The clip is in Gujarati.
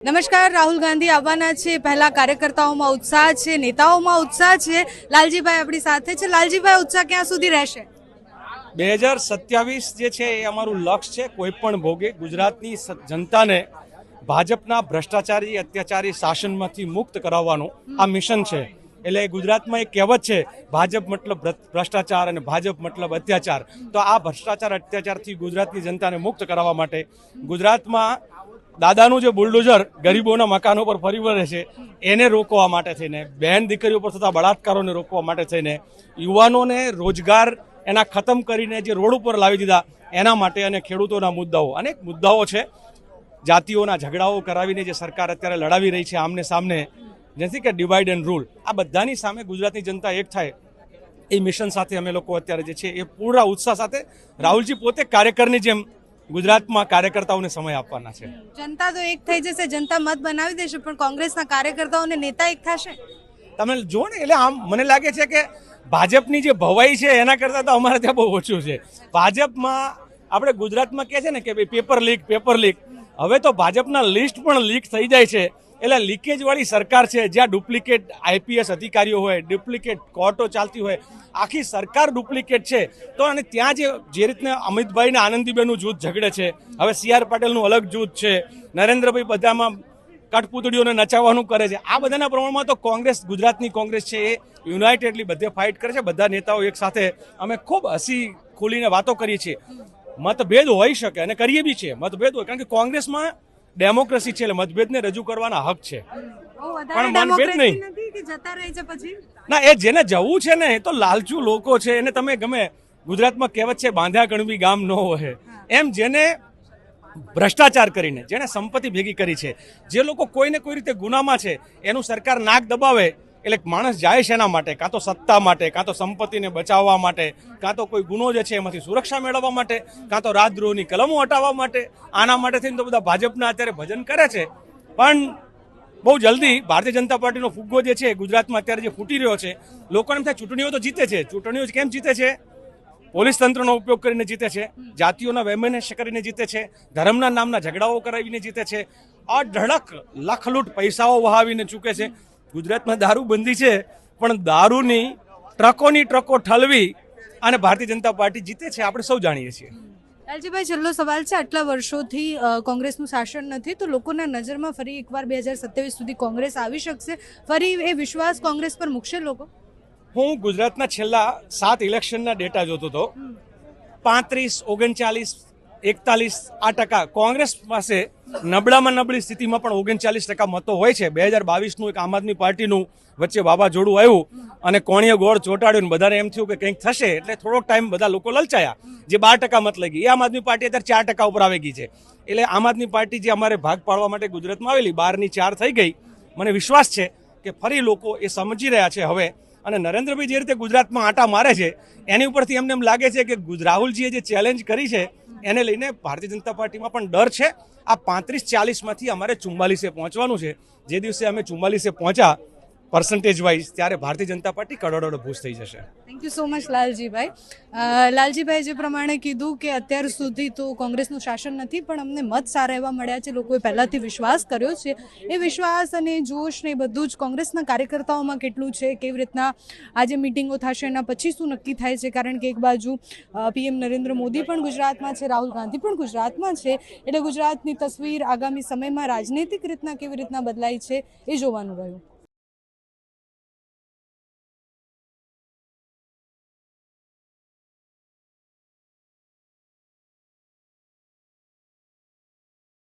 નમસ્કાર, રાહુલ ગાંધી આવવાના છે. પહેલા કાર્યકર્તાઓમાં ઉત્સાહ છે, નેતાઓમાં ઉત્સાહ છે. લાલજીભાઈ આપણી સાથે છે. લાલજીભાઈ, ઉત્સાહ ક્યાં સુધી રહેશે? બે હજાર સત્યાવીસ જે છે એ અમારું લક્ષ્ય છે, કોઈ પણ ભોગે ગુજરાતની જનતાને ભાજપના ભ્રષ્ટાચારી, અત્યાચારી શાસનમાંથી મુક્ત કરાવવાનું આ મિશન છે. એટલે ગુજરાતમાં એક કહેવત છે, ભાજપ મતલબ ભ્રષ્ટાચાર અને ભાજપ મતલબ અત્યાચાર. તો આ ભ્રષ્ટાચાર, અત્યાચારથી ગુજરાતની જનતાને મુક્ત કરાવવા માટે ગુજરાતમાં દાદાનું જે બુલડોઝર ગરીબોના મકાનો પર ફરી વળે છે, એને રોકવા માટે થઈને, બહેન દીકરીઓ પર થતા બળાત્કારોને રોકવા માટે થઈને, યુવાનોને રોજગાર એના ખતમ કરીને જે રોડ ઉપર લાવી દીધા, એના માટે અને ખેડૂતોના મુદ્દાઓ, અનેક મુદ્દાઓ છે. જાતિઓના ઝઘડાઓ કરાવીને જે સરકાર અત્યારે લડાવી રહી છે આમને સામને, જેથી કે ડિવાઈડ એન્ડ રૂલ આ બધાની સામે ગુજરાતની જનતા એક થાય. એ મિશન સાથે અમે લોકો અત્યારે જે છે એ પૂરા ઉત્સાહ સાથે રાહુલજી પોતે કાર્યકરની જેમ ગુજરાતમાં કાર્યકર્તાઓને સમય આપવાના છે. જનતા તો એક થઈ જશે જનતા મત બનાવી દેશે પણ કોંગ્રેસના કાર્યકર્તાઓને નેતા એક થશે? તમે જુઓ ને એટલે આમ મને લાગે છે કે ભાજપની જે ભવાઈ છે એના કરતાં તો અમારે ત્યાં બહુ ઓછું છે. ભાજપમાં આપણે ગુજરાતમાં કહે છે ને કે ભાઈ પેપર લીક પેપર લીક. હવે તો ભાજપના લિસ્ટ પણ લીક થઈ જાય છે. એટલે લીકેજવાળી સરકાર છે, જ્યાં ડુપ્લિકેટ આઈપીએસ અધિકારીઓ હોય ડુપ્લિકેટ કોર્ટો ચાલતી હોય, આખી સરકાર ડુપ્લિકેટ છે. તો અને ત્યાં જે જે રીતના અમિતભાઈ ને આનંદીબેનનું જૂથ ઝઘડે છે, હવે સી આર પાટેલનું અલગ જૂથ છે, નરેન્દ્રભાઈ બધામાં કઠપૂતળીઓને નચાવવાનું કરે છે. આ બધાના પ્રમાણમાં તો કોંગ્રેસ, ગુજરાતની કોંગ્રેસ છે, એ યુનાઇટેડલી બધે ફાઇટ કરે છે. બધા નેતાઓ એક સાથે અમે ખૂબ હસી ખુલીને વાતો કરીએ છીએ. મતભેદ હોઈ શકે અને કરીએ બી છે મતભેદ હોય. કારણ કે કોંગ્રેસમાં ડેમોક્રેસી છે એટલે મતભેદને રજૂ કરવાના હક છે. પણ મનભેદ નહીં. ના એ જેને જવું છે ને એ તો લાલચુ લોકો છે. એને તમે ગમે ગુજરાતમાં કહેવત છે બાંધ્યા ગણવી ગામ ન હોય. એમ જેને ભ્રષ્ટાચાર કરીને જેને સંપત્તિ ભેગી કરી છે. જે લોકો કોઈને કોઈ રીતે ગુનામાં છે એનું સરકાર નાક દબાવે એટલે માણસ જાય છે એના માટે, કાં તો સત્તા માટે, કાં તો સંપત્તિને બચાવવા માટે, કાં તો કોઈ ગુનો જે છે એમાંથી સુરક્ષા મેળવવા માટે, કાં તો રાજદ્રોહની કલમો હટાવવા માટે, આના માટે થઈને તો બધા ભાજપના અત્યારે ભજન કરે છે. પણ બહુ જલ્દી ભારતીય જનતા પાર્ટીનો ફુગ્ગો જે છે ગુજરાતમાં અત્યારે જે ફૂટી રહ્યો છે, લોકોને એમ થાય ચૂંટણીઓ તો જીતે છે. ચૂંટણીઓ કેમ જીતે છે? પોલીસ તંત્રનો ઉપયોગ કરીને જીતે છે, જાતિઓના વૈમનસ્ય કરીને જીતે છે, ધર્મના નામના ઝઘડાઓ કરાવીને જીતે છે, અઢળક લખલૂટ પૈસાઓ વહાવીને ચૂકે છે. ગુજરાતમાં દારૂબંધી છે પણ દારૂની ટ્રકોની ટ્રકો ઠલવી અને ભારતીય જનતા પાર્ટી જીતે છે આપણે સૌ જાણીએ છીએ. લાલજીભાઈ છેલ્લો સવાલ છે આટલા વર્ષોથી કોંગ્રેસનું શાસન નથી તો લોકોના નજરમાં ફરી એકવાર બે હજાર સત્યાવીસ સુધી કોંગ્રેસ આવી શકશે? ફરી એ વિશ્વાસ કોંગ્રેસ પર મૂકશે લોકો? હું ગુજરાતના છેલ્લા સાત ઇલેક્શનના ડેટા જોતો હતો. પાંત્રીસ ઓગણચાલીસ એકતાલીસ, આ ટકા. કોંગ્રેસ પાસે નબળામાં નબળી સ્થિતિમાં પણ ઓગણચાલીસ ટકા મતો હોય છે. બે હજાર બાવીસનું એક આમ આદમી પાર્ટીનું વચ્ચે વાવાઝોડું આવ્યું અને કોણીએ ગોળ ચોંટાડ્યું ને બધાને એમ થયું કે કંઈક થશે એટલે થોડોક ટાઈમ બધા લોકો લલચાયા. જે બાર ટકા મત લઈ ગઈ. એ આમ આદમી પાર્ટી અત્યારે ચાર ટકા ઉપર આવી ગઈ છે. એટલે આમ આદમી પાર્ટી જે અમારે ભાગ પાડવા માટે ગુજરાતમાં આવેલી, બારની ચાર થઈ ગઈ. મને વિશ્વાસ છે કે ફરી લોકો એ સમજી રહ્યા છે હવે અને નરેન્દ્રભાઈ જે રીતે ગુજરાતમાં આટા મારે છે, એની ઉપરથી એમને એમ લાગે છે કે રાહુલજીએ જે ચેલેન્જ કરી છે, એને લઈને ભારતીય જનતા પાર્ટીમાં પણ ડર છે. આ પાંત્રીસ ચાલીસમાંથી અમારે ચુમ્માલીસે પહોંચવાનું છે. જે દિવસે અમે ચુમ્માલીસે પહોંચ્યા પર્સન્ટેજ વાઇઝ ત્યારે ભારતીય જનતા પાર્ટી કરોડોડો ભૂસ થઈ જશે. Thank you so much Laljibhai. Laljibhai જે પ્રમાણે કીધું કે અત્યાર સુધી તો કોંગ્રેસનું શાસન નથી, પણ અમને મત સારા એવા મળ્યા છે, લોકોએ પહેલાંથી વિશ્વાસ કર્યો છે. એ વિશ્વાસ અને જોશ ને બધું જ કોંગ્રેસના કાર્યકર્તાઓમાં કેટલું છે, કેવી રીતના આજે મિટિંગો થશે, એના પછી શું નક્કી થાય છે? કારણ કે એક બાજુ પીએમ નરેન્દ્ર મોદી પણ ગુજરાતમાં છે, રાહુલ ગાંધી પણ ગુજરાતમાં છે. એટલે ગુજરાતની તસવીર આગામી સમયમાં રાજનૈતિક રીતના કેવી રીતના બદલાય છે, એ જોવાનું રહ્યું.